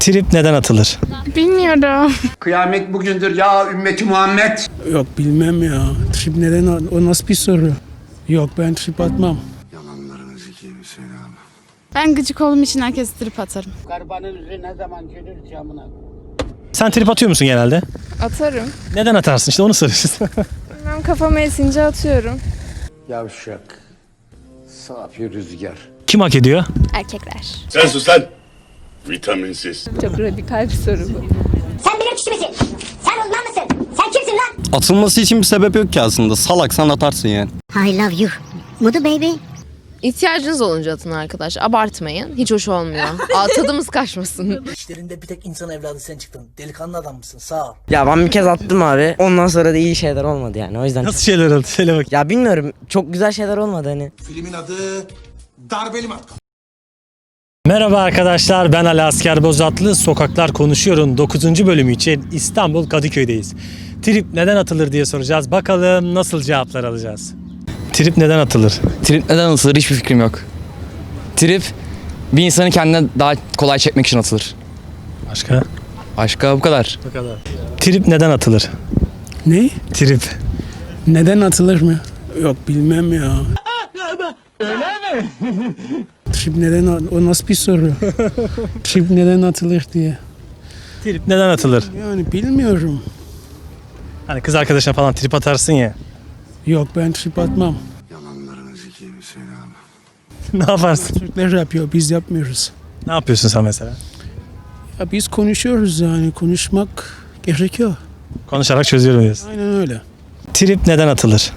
Trip neden atılır? Bilmiyorum. Kıyamet bugündür ya ümmeti Muhammed. Yok bilmem ya. Trip neden o nasıl bir soru? Yok ben trip atmam. Ben gıcık olduğum için herkes trip atarım. Sen trip atıyor musun genelde? Atarım. Neden atarsın? İşte onu soruyoruz. Ben kafama esince atıyorum. Yavşak. Safi rüzgar. Kim hak ediyor? Erkekler. Sen sus lan. Vitaminsiz. Çok radikal bir soru bu. Sen bilir kişi misin? Sen uzman mısın? Sen kimsin lan? Atılması için bir sebep yok ki aslında. Salaksan atarsın yani. I love you. Mudu baby. İhtiyacınız olunca atın arkadaş. Abartmayın. Hiç hoş olmuyor. Aa, tadımız kaçmasın. İşlerinde bir tek insan evladı sen çıktın. Delikanlı adam mısın? Sağ ol. Ya ben bir kez attım abi. Ondan sonra da iyi şeyler olmadı yani. O yüzden. Nasıl şeyler oldu? Söyle bak. Ya bilmiyorum. Çok güzel şeyler olmadı hani. Filmin adı Darbeli Matkap. Merhaba arkadaşlar ben Ali Asker Bozatlı. Sokaklar Konuşuyor'un 9. bölümü için İstanbul Kadıköy'deyiz. Trip neden atılır diye soracağız. Bakalım nasıl cevaplar alacağız. Trip neden atılır? Trip neden atılır hiçbir fikrim yok. Trip bir insanı kendine daha kolay çekmek için atılır. Başka? Başka bu kadar. Bu kadar. Trip neden atılır? Ne? Trip. Neden atılır mı? Yok bilmem ya. Öyle mi? Trip neden o- nasıl bir soru? Trip neden atılır diye. Trip neden atılır? Yani bilmiyorum. Hani kız arkadaşına falan trip atarsın ya. Yok ben trip atmam. ne yaparsın? Türkler yapıyor biz yapmıyoruz. Ne yapıyorsun sen mesela? Ya biz konuşuyoruz yani konuşmak gerekiyor. Konuşarak çözüyorum diyorsun. Aynen öyle. Trip neden atılır?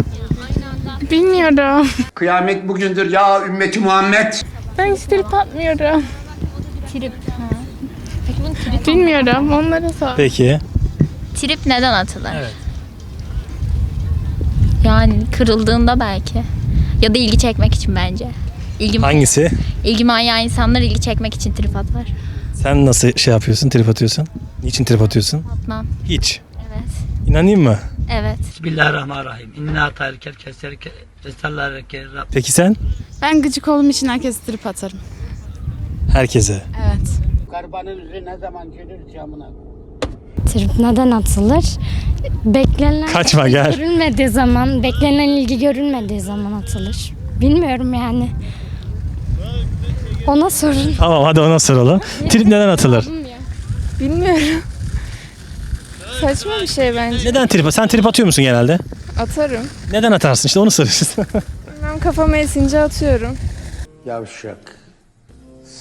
Bilmiyorum. Kıyamet bugündür ya ümmeti Muhammed. Ben hiç trip atmıyorum. Trip. Bilmiyorum. Onlara sor. Peki. Trip neden atılır? Yani kırıldığında belki. Ya da ilgi çekmek için bence. İlgi, Hangisi? ilgi manyağı insanlar ilgi çekmek için trip atar. Sen nasıl şey yapıyorsun, trip atıyorsun? Niçin trip atıyorsun? Atmam. Hiç. Evet. İnanayım mı? Evet. Bismillahirrahmanirrahim. İnna tarihkel keserke esterlerke Rab. Peki sen? Ben gıcık olduğum için herkes trip atarım. Herkese. Evet. Trip neden atılır? Beklenen Kaçma gel. görülmediği zaman, beklenen ilgi görülmediği zaman atılır. Bilmiyorum yani. Ona sorun. Tamam hadi ona soralım. Trip neden atılır? Bilmiyorum. Saçma bir şey bence. Neden trip? Sen trip atıyor musun genelde? Atarım. Neden atarsın? İşte onu soruyoruz. Ben kafama esince atıyorum. Yavşak.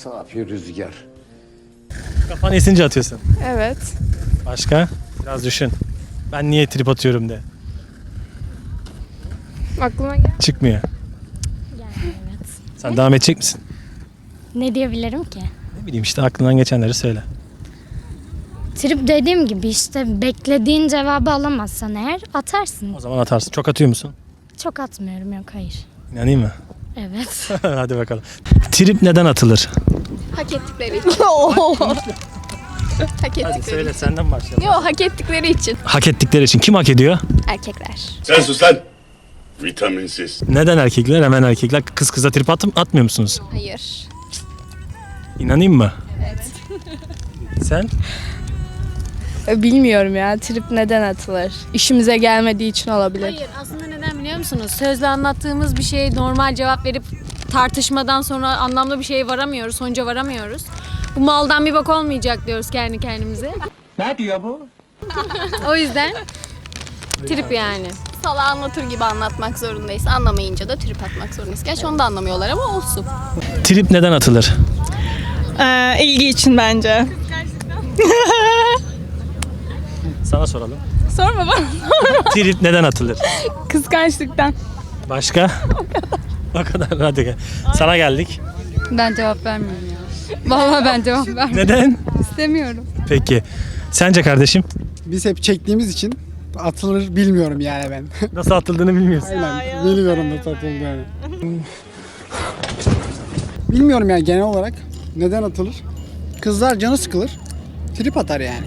Safi rüzgar. Kafan esince atıyorsun. Evet. Başka? Biraz düşün. Ben niye trip atıyorum de. Aklıma gel. Çıkmıyor. evet. Sen devam edecek misin? Ne diyebilirim ki? Ne bileyim işte aklından geçenleri söyle. Trip dediğim gibi işte beklediğin cevabı alamazsan eğer atarsın. O zaman atarsın. Çok atıyor musun? Çok atmıyorum yok hayır. İnanayım mı? Evet. hadi bakalım. Trip neden atılır? Hak ettikleri için. hak ettikleri Hadi söyle senden başlayalım. Yo hak ettikleri için. Hak ettikleri için kim hak ediyor? Erkekler. Sen sus lan. Vitaminsiz. Neden erkekler? Hemen erkekler kız kıza trip atım, atmıyor musunuz? Hayır. İnanayım mı? Evet. Sen? Bilmiyorum ya trip neden atılır? İşimize gelmediği için olabilir. Hayır aslında neden biliyor musunuz? Sözle anlattığımız bir şeye normal cevap verip tartışmadan sonra anlamlı bir şeye varamıyoruz, sonuca varamıyoruz. Bu maldan bir bak olmayacak diyoruz kendi kendimize. Ne diyor bu? O yüzden trip yani. Sala anlatır gibi anlatmak zorundayız. Anlamayınca da trip atmak zorundayız. Gerçi onu da anlamıyorlar ama olsun. Trip neden atılır? ilgi için bence. Sana soralım. Sorma bana. Trip neden atılır? Kıskançlıktan. Başka? o kadar. Hadi gel. Sana geldik. Ben cevap vermiyorum ya. Vallahi ben cevap vermiyorum. Neden? istemiyorum. Peki. Sence kardeşim? Biz hep çektiğimiz için atılır bilmiyorum yani ben. Nasıl atıldığını bilmiyorsun. Aynen. Bilmiyorum nasıl atıldığını. bilmiyorum yani genel olarak neden atılır. Kızlar canı sıkılır. Trip atar yani.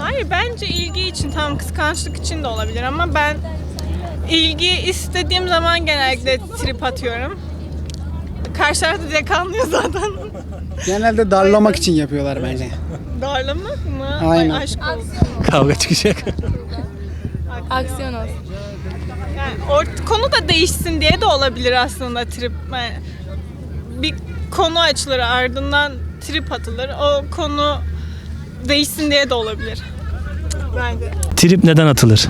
Hayır bence ilgi için tam kıskançlık için de olabilir ama ben ilgi istediğim zaman genellikle trip atıyorum. Karşı tarafta direkt anlıyor zaten. Genelde darlamak için yapıyorlar bence. Darlamak mı? Aynen. Ay, aşk olsun. Kavga çıkacak. Aksiyon olsun. Yani ort- konu da değişsin diye de olabilir aslında trip. Yani bir konu açılır ardından trip atılır. O konu değişsin diye de olabilir. Bence. Trip neden atılır?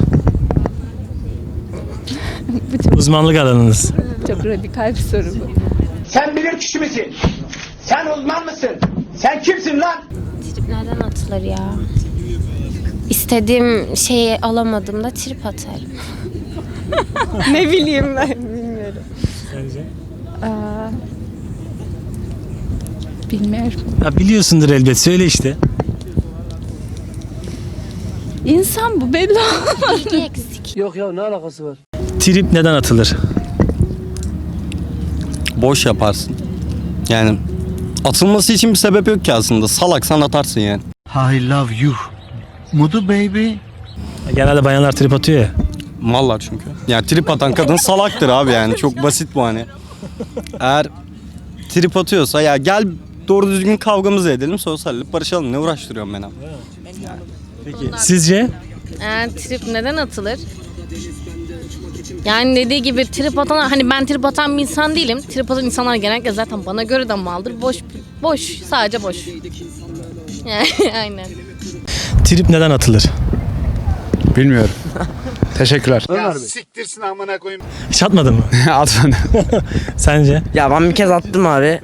Uzmanlık alanınız. Çok radikal bir soru bu. Sen bilir kişi misin? Sen uzman mısın? Sen kimsin lan? Trip neden atılır ya? İstediğim şeyi alamadığımda trip atarım. ne bileyim ben bilmiyorum. Bilmiyorum. Ya biliyorsundur elbet söyle işte. İnsan bu belli Bilgi eksik. Trip neden atılır? Boş yaparsın. Yani atılması için bir sebep yok ki aslında. Salaksan atarsın yani. I love you. Mudu baby. Genelde bayanlar trip atıyor ya. Mallar çünkü. Yani trip atan kadın salaktır abi yani. Çok basit bu hani. Eğer trip atıyorsa ya gel doğru düzgün kavgamızı edelim sosyallik barışalım. Ne uğraştırıyorum ben abi? Peki sizce? Yani trip neden atılır? Yani dediği gibi trip atan hani ben trip atan bir insan değilim. Trip atan insanlar genellikle zaten bana göre de maldır. Boş boş sadece boş. Yani aynen. Trip neden atılır? Bilmiyorum. Teşekkürler. Ya siktirsin amına koyayım. Hiç atmadın mı? Atmadım. Sence? Ya ben bir kez attım abi.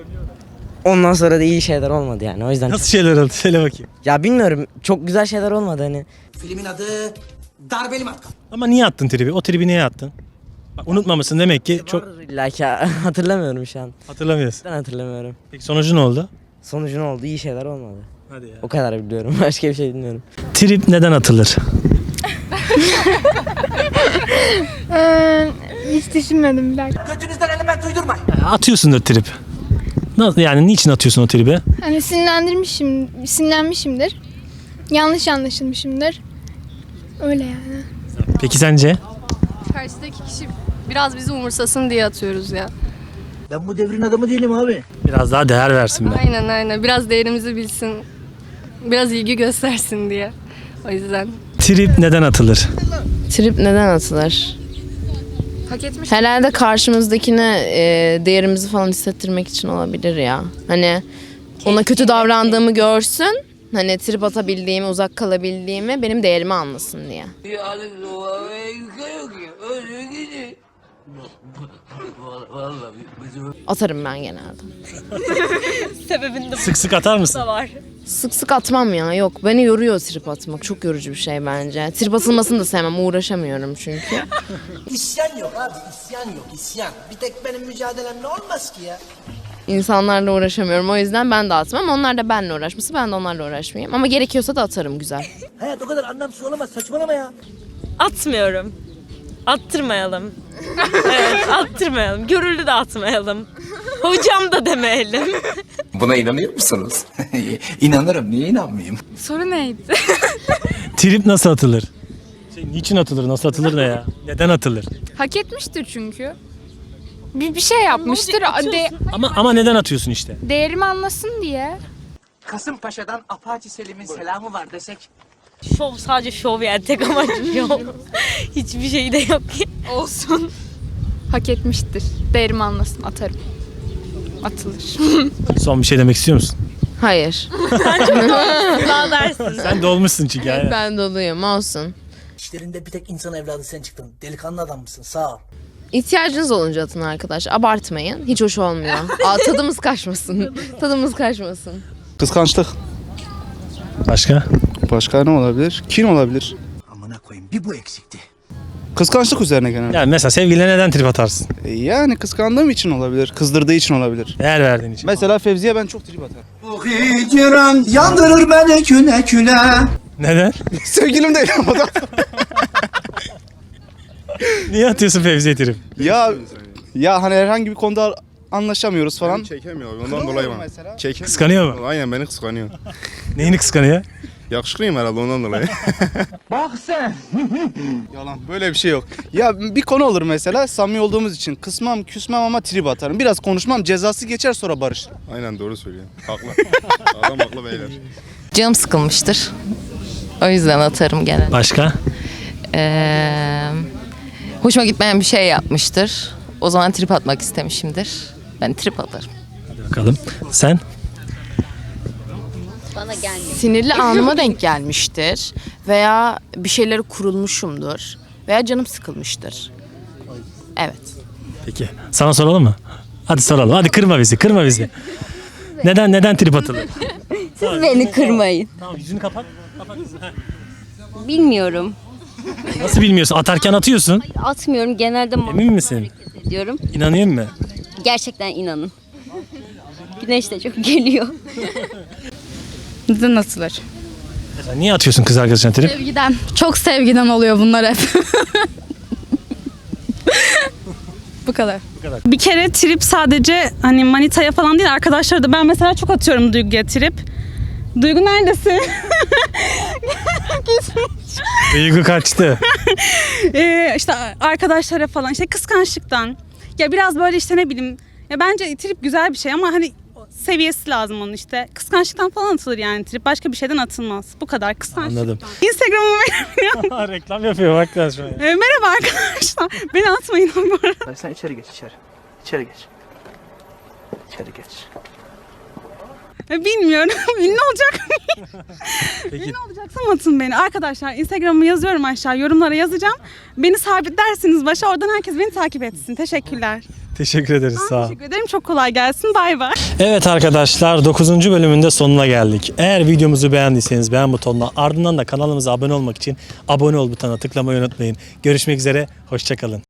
Ondan sonra da iyi şeyler olmadı yani. O yüzden Nasıl şeyler oldu? Söyle bakayım. ya bilmiyorum. Çok güzel şeyler olmadı hani. Filmin adı Darbeli Matkap. Ama niye attın tribi? O tribi niye attın? Bak, unutmamışsın demek ki çok illa ki hatırlamıyorum şu an. hatırlamıyorsun. Ben hatırlamıyorum. Peki sonucu ne oldu? Sonucu ne oldu? İyi şeyler olmadı. Hadi ya. O kadar biliyorum. Başka bir şey bilmiyorum. Trip neden atılır? Hiç düşünmedim bir dakika. Götünüzden element uydurmayın. Atıyorsundur trip. Nasıl yani niçin atıyorsun o tribi? Hani sinirlendirmişim, sinirlenmişimdir. Yanlış anlaşılmışımdır. Öyle yani. Peki sence? Karşıdaki kişi biraz bizi umursasın diye atıyoruz ya. Ben bu devrin adamı değilim abi. Biraz daha değer versin be. Aynen aynen. Biraz değerimizi bilsin. Biraz ilgi göstersin diye. O yüzden. Trip neden atılır? Trip neden atılır? Hak etmiş. Herhalde karşımızdakine e, değerimizi falan hissettirmek için olabilir ya. Hani ona kötü davrandığımı görsün. Hani trip atabildiğimi, uzak kalabildiğimi, benim değerimi anlasın diye. Atarım ben genelde. Sık sık atar mısın? Sık sık atmam ya. Yok beni yoruyor trip atmak. Çok yorucu bir şey bence. Trip atılmasını da sevmem. Uğraşamıyorum çünkü. İsyan yok abi isyan yok isyan. Bir tek benim mücadelemle olmaz ki ya. İnsanlarla uğraşamıyorum. O yüzden ben de atmam. Onlar da benimle uğraşması. Ben de onlarla uğraşmayayım. Ama gerekiyorsa da atarım güzel. Hayat o kadar anlamsız olamaz saçmalama ya. Atmıyorum. Attırmayalım. evet, attırmayalım. Görüldü de atmayalım. Hocam da demeyelim. Buna inanıyor musunuz? İnanırım. Niye inanmayayım? Soru neydi? Trip nasıl atılır? Şey, niçin atılır? Nasıl atılır da ya? Neden atılır? Hak etmiştir çünkü. Bir, bir şey yapmıştır. De, Ama ama neden atıyorsun işte? değerimi anlasın diye. Kasımpaşa'dan Apache Selim'in selamı var desek. Şov sadece şov yani tek amacı şov. Hiçbir şey de yok ki. Olsun. Hak etmiştir. Değerimi anlasın atarım. Atılır. Son bir şey demek istiyor musun? Hayır. Daha dersin. Sen dolmuşsun çünkü. yani. ben doluyum. Olsun. İşlerinde bir tek insan evladı sen çıktın. Delikanlı adam mısın sağ ol. İhtiyacınız olunca atın arkadaş. Abartmayın. Hiç hoş olmuyor. Aa, tadımız kaçmasın. tadımız kaçmasın. Kıskançlık. Başka? Başka ne olabilir? Kin olabilir. Amına koyayım bir bu eksikti. Kıskançlık üzerine genelde. Yani mesela sevgiline neden trip atarsın? E, Yani kıskandığım için olabilir. Kızdırdığı için olabilir. Değer verdiğin için. Mesela Fevzi'ye ben çok trip atarım. Bu hicran yandırır beni küne küne. Neden? Sevgilim değil ama da. Niye atıyorsun Fevzi'ye trip? ya ya hani herhangi bir konuda anlaşamıyoruz falan. Çekemiyor ondan dolayı var. mesela. Çekemiyor. Kıskanıyor mu? Aynen beni kıskanıyor. Neyini kıskanıyor? Yakışıklıyım herhalde ondan dolayı. Bak sen. Yalan böyle bir şey yok. Ya bir konu olur mesela samimi olduğumuz için kısmam küsmem ama trip atarım. Biraz konuşmam cezası geçer sonra barışırım. Aynen doğru söylüyorsun. Haklı. Adam haklı beyler. Canım sıkılmıştır. O yüzden atarım genelde. Başka? Ee, hoşuma gitmeyen bir şey yapmıştır. O zaman trip atmak istemişimdir. Ben trip atarım. Bakalım. Sen? Sinirli anıma denk gelmiştir. Veya bir şeyleri kurulmuşumdur. Veya canım sıkılmıştır. Evet. Peki. Sana soralım mı? Hadi soralım. Hadi kırma bizi. Kırma bizi. Neden neden trip atılır? Siz beni kırmayın. Tamam yüzünü kapat. Kapat. Bilmiyorum. Nasıl bilmiyorsun? Atarken atıyorsun. Atmıyorum. Genelde Emin misin? ediyorum. İnanayım mı? Gerçekten inanın. Güneş de çok geliyor. Neden atılır? Niye atıyorsun kız arkadaşına trip? Sevgiden. Çok sevgiden oluyor bunlar hep. Bu kadar. kadar. Bir kere trip sadece hani manitaya falan değil arkadaşlara da ben mesela çok atıyorum Duygu'ya trip. Duygu neredesin? Duygu kaçtı. ee, işte arkadaşlara falan işte kıskançlıktan. Ya biraz böyle işte ne bileyim. Ya bence trip güzel bir şey ama hani seviyesi lazım onun işte. Kıskançlıktan falan atılır yani trip. Başka bir şeyden atılmaz. Bu kadar kıskançlıktan. Anladım. Instagram'ımı verin. Reklam yapıyor bak lan şuraya. Ee, merhaba arkadaşlar. Beni atmayın bu arada. Sen içeri geç içeri. İçeri geç. İçeri geç. Ya Bilmiyorum. Ünlü olacak mıyım? Peki Ünlü olacaksam atın beni. Arkadaşlar Instagram'ımı yazıyorum aşağı. Yorumlara yazacağım. Beni sabitlersiniz başa. Oradan herkes beni takip etsin. Teşekkürler. Teşekkür ederiz sağ ol. Teşekkür ederim. Çok kolay gelsin. Bay bay. Evet arkadaşlar 9. bölümün de sonuna geldik. Eğer videomuzu beğendiyseniz beğen butonuna ardından da kanalımıza abone olmak için abone ol butonuna tıklamayı unutmayın. Görüşmek üzere. Hoşçakalın.